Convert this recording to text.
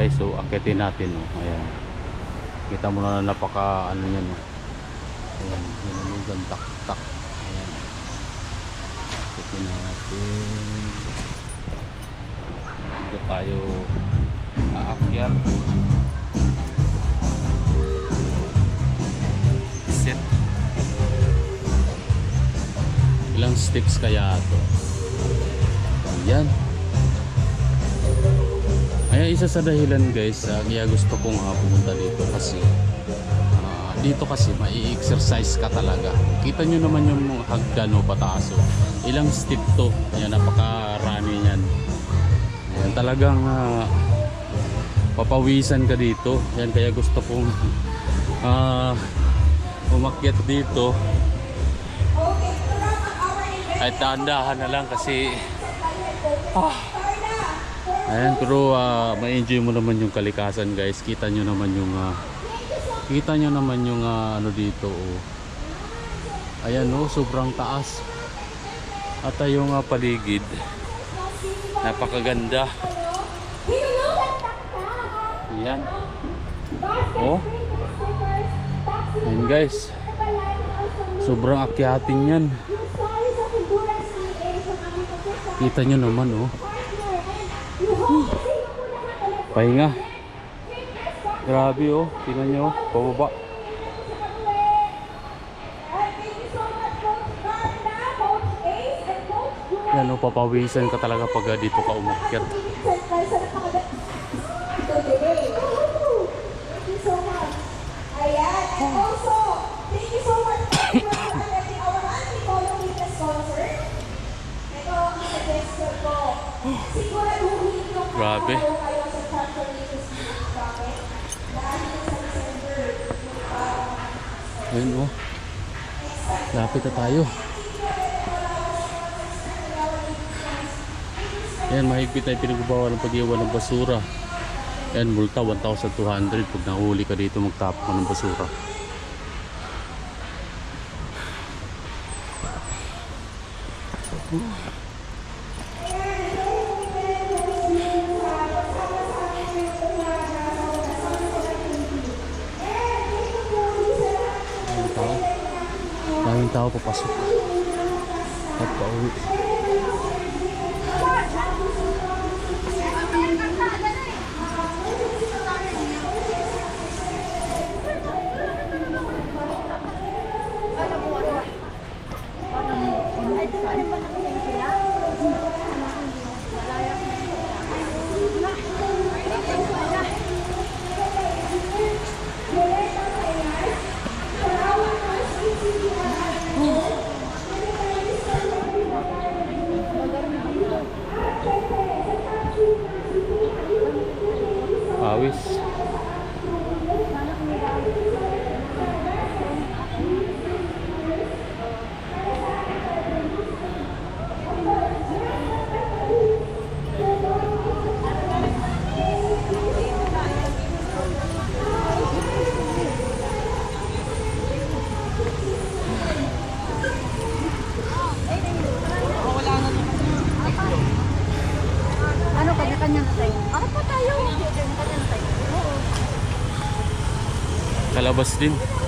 guys. So akitin natin oh. ayan. Kita mo na napaka ano yan oh. ayan hinunugan tak tak ayan. Akitin natin. Dito tayo aakyat. Set. Ilang steps kaya to yan Ayan, isa sa dahilan guys, uh, kaya gusto kong uh, pumunta dito kasi ah, dito kasi mai exercise ka talaga. Kita nyo naman yung hagdan o pataas. oh. Ilang step to. Ayan, napakarami yan. Ayan, talagang ah, papawisan ka dito. Ayan, kaya gusto kong ah, umakyat dito. Ay, tandahan na lang kasi Ayan, pero uh, ma-enjoy mo naman yung kalikasan guys. Kita nyo naman yung ah, kita nyo naman yung ah, ano dito oh. Ayan oh, sobrang taas. At yung ah, paligid napakaganda. Ayan. Oh. Ayan guys. Sobrang akyatin yan. Kita nyo naman oh. Pahinga. Grabe oh. Tingnan nyo. oh. Pababa. Yan oh. Papawisan ka talaga pag ah, dito ka umakyat. December, Ayun oh. Lapit na tayo. Yan, mahigpit tayo pinagbabawa ng pag-iwan ng basura. Yan, multa 1,200 pag nahuli ka dito magtapon ka ng basura. Daming Tao papasok. At pauwi. Awis. Oo. Kalabas din.